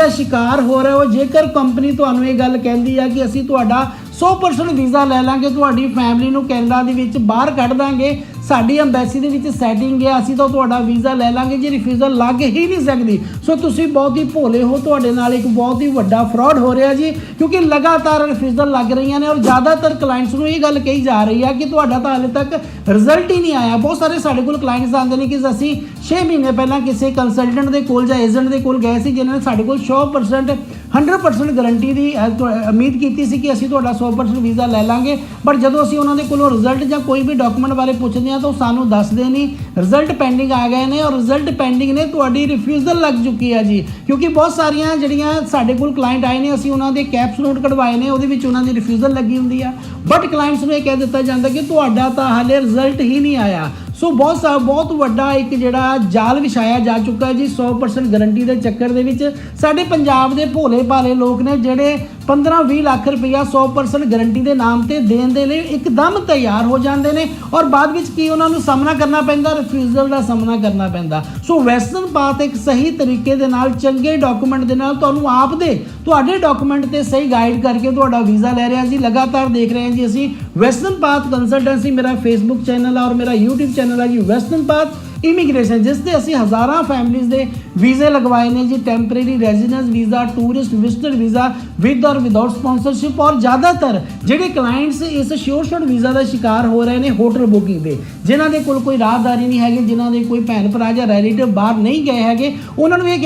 ਦਾ ਸ਼ਿਕਾਰ ਹੋ ਰਹੇ ਹੋ, ਜੇਕਰ ਕੰਪਨੀ ਤੁਹਾਨੂੰ ਇਹ ਗੱਲ ਕਹਿੰਦੀ ਆ ਕਿ ਅਸੀਂ ਤੁਹਾਡਾ 100% ਵੀਜ਼ਾ ਲੈ ਲਾਂਗੇ, ਤੁਹਾਡੀ ਫੈਮਿਲੀ ਨੂੰ ਕੈਨੇਡਾ ਦੇ ਵਿੱਚ ਬਾਹਰ ਕੱਢ ਦਾਂਗੇ। ਸਾਡੀ ਐਮਬੈਸੀ ਦੇ ਵਿੱਚ ਸੈਟਿੰਗ ਹੈ, ਅਸੀਂ ਤਾਂ ਤੁਹਾਡਾ ਵੀਜ਼ਾ ਲੈ ਲਾਂਗੇ, ਜੇ ਰਿਫਿਊਜ਼ਲ ਲੱਗ ਹੀ ਨਹੀਂ ਸਕਦੀ। ਸੋ ਤੁਸੀਂ ਬਹੁਤ ਹੀ ਭੋਲੇ ਹੋ, ਤੁਹਾਡੇ ਨਾਲ ਇੱਕ ਬਹੁਤ ਹੀ ਵੱਡਾ ਫਰਾਡ ਹੋ ਰਿਹਾ ਜੀ, ਕਿਉਂਕਿ ਲਗਾਤਾਰ ਰਿਫਿਊਜ਼ਲ ਲੱਗ ਰਹੀਆਂ ਨੇ ਔਰ ਜ਼ਿਆਦਾਤਰ ਕਲਾਇੰਟਸ ਨੂੰ ਇਹ ਗੱਲ ਕਹੀ ਜਾ ਰਹੀ ਆ ਕਿ ਤੁਹਾਡਾ ਤਾਂ ਹਾਲੇ ਤੱਕ ਰਿਜ਼ਲਟ ਹੀ ਨਹੀਂ ਆਇਆ। ਬਹੁਤ ਸਾਰੇ ਸਾਡੇ ਕੋਲ ਕਲਾਇੰਟਸ ਆਉਂਦੇ ਨੇ ਕਿ ਅਸੀਂ 6 ਮਹੀਨੇ ਪਹਿਲਾਂ ਕਿਸੇ ਕੰਸਲਟੈਂਟ ਦੇ ਕੋਲ ਜਾਂ ਏਜੰਟ ਦੇ ਕੋਲ ਗਏ ਸੀ, ਜਿਨ੍ਹਾਂ ਨੇ ਸਾਡੇ ਕੋਲ 100% 100% ਗਾਰੰਟੀ ਦੀ ਉਮੀਦ ਕੀਤੀ ਸੀ ਕਿ ਅਸੀਂ ਤੁਹਾਡਾ 100% ਵੀਜ਼ਾ ਲੈ ਲਾਂਗੇ। ਪਰ ਜਦੋਂ ਅਸੀਂ ਉਹਨਾਂ ਦੇ ਕੋਲੋਂ ਰਿਜ਼ਲਟ ਜਾਂ ਕੋਈ ਵੀ ਡਾਕੂਮੈਂਟ ਬਾਰੇ ਪੁੱਛਦੇ ਹਾਂ, ਤਾਂ ਉਹ ਸਾਨੂੰ ਦੱਸਦੇ ਨਹੀਂ। ਰਿਜ਼ਲਟ ਪੈਂਡਿੰਗ ਆ ਗਏ ਨੇ ਔਰ ਰਿਜ਼ਲਟ ਪੈਂਡਿੰਗ ਨੇ ਤੁਹਾਡੀ ਰਿਫਿਊਜ਼ਲ ਲੱਗ ਚੁੱਕੀ ਹੈ ਜੀ। ਕਿਉਂਕਿ ਬਹੁਤ ਸਾਰੀਆਂ ਜਿਹੜੀਆਂ ਸਾਡੇ ਕੋਲ ਕਲਾਇੰਟ ਆਏ ਨੇ, ਅਸੀਂ ਉਹਨਾਂ ਦੇ ਕੈਪਸ ਨੋਟ ਕਢਵਾਏ ਨੇ, ਉਹਦੇ ਵਿੱਚ ਉਹਨਾਂ ਦੀ ਰਿਫਿਊਜ਼ਲ ਲੱਗੀ ਹੁੰਦੀ ਆ। ਬਟ ਕਲਾਇੰਟਸ ਨੂੰ ਇਹ ਕਹਿ ਦਿੱਤਾ ਜਾਂਦਾ ਕਿ ਤੁਹਾਡਾ ਤਾਂ ਹਾਲੇ ਰਿਜ਼ਲਟ ਹੀ ਨਹੀਂ ਆਇਆ। ਸੋ ਬਹੁਤ ਸਾ ਬਹੁਤ ਵੱਡਾ ਇੱਕ ਜਿਹੜਾ ਜਾਲ ਵਿਛਾਇਆ ਜਾ ਚੁੱਕਾ ਹੈ ਜੀ 100% ਗਾਰੰਟੀ ਦੇ ਚੱਕਰ ਦੇ ਵਿੱਚ। ਸਾਡੇ ਪੰਜਾਬ ਦੇ ਭੋਲੇ ਭਾਲੇ ਲੋਕ ਨੇ ਜਿਹੜੇ 15-20 ਲੱਖ ਰੁਪਇਆ 100% ਗਾਰੰਟੀ ਦੇ ਨਾਮ ਤੇ ਦੇਣ ਦੇ ਲਈ ਇੱਕਦਮ ਤਿਆਰ ਹੋ ਜਾਂਦੇ ਨੇ। ਔਰ ਬਾਅਦ ਵਿੱਚ ਕੀ ਉਹਨਾਂ ਨੂੰ ਸਾਹਮਣਾ ਕਰਨਾ ਪੈਂਦਾ? ਰਿਫਿਊਜ਼ਲ ਦਾ ਸਾਹਮਣਾ ਕਰਨਾ ਪੈਂਦਾ। ਸੋ ਵੈਸਟਰਨ ਪਾਥ ਇੱਕ ਸਹੀ ਤਰੀਕੇ ਦੇ ਨਾਲ, ਚੰਗੇ ਡਾਕੂਮੈਂਟ ਦੇ ਨਾਲ ਤੁਹਾਨੂੰ ਆਪ ਦੇ, ਤੁਹਾਡੇ ਡਾਕੂਮੈਂਟ ਤੇ ਸਹੀ ਗਾਈਡ ਕਰਕੇ ਤੁਹਾਡਾ ਵੀਜ਼ਾ ਲੈ ਰਿਹਾ ਜੀ। ਲਗਾਤਾਰ ਦੇਖ ਰਹੇ ਹਾਂ ਜੀ ਅਸੀਂ। ਵੈਸਟਰਨ ਪਾਥ ਕੰਸਲਟੈਂਸੀ ਮੇਰਾ ਫੇਸਬੁੱਕ ਚੈਨਲ ਔਰ ਮੇਰਾ YouTube ਚੈਨਲ ਹੈ ਜੀ ਵੈਸਟਰਨ ਪਾਥ ਇਮੀਗ੍ਰੇਸ਼ਨ ਜਿਸ ਤੇ ਅਸੀਂ ਹਜ਼ਾਰਾਂ ਫੈਮਿਲੀਆਂ ਦੇ ਵੀਜ਼ੇ ਲਗਵਾਏ ਨੇ ਜੀ temporary residence visa tourist visitor visa with ਔਰ ਵਿਦਆਊਟ ਸਪਾਂਸਰਸ਼ਿਪ ਔਰ ਜ਼ਿਆਦਾਤਰ ਜਿਹੜੇ ਕਲਾਇੰਟਸ ਇਸ ਸ਼ੋਰ ਸ਼ੋਰ ਵੀਜ਼ਾ ਦਾ ਸ਼ਿਕਾਰ ਹੋ ਰਹੇ ਨੇ ਹੋਟਲ ਬੁਕਿੰਗ ਦੇ, ਜਿਨ੍ਹਾਂ ਦੇ ਕੋਲ ਕੋਈ ਰਾਹਦਾਰੀ ਨਹੀਂ ਹੈਗੀ, ਜਿਨ੍ਹਾਂ ਦੇ ਕੋਈ ਭੈਣ ਭਰਾ ਜਾਂ ਰਿਲੇਟਿਵ ਬਾਹਰ ਨਹੀਂ ਗਏ ਹੈਗੇ, ਉਹਨਾਂ ਨੂੰ ਇਹ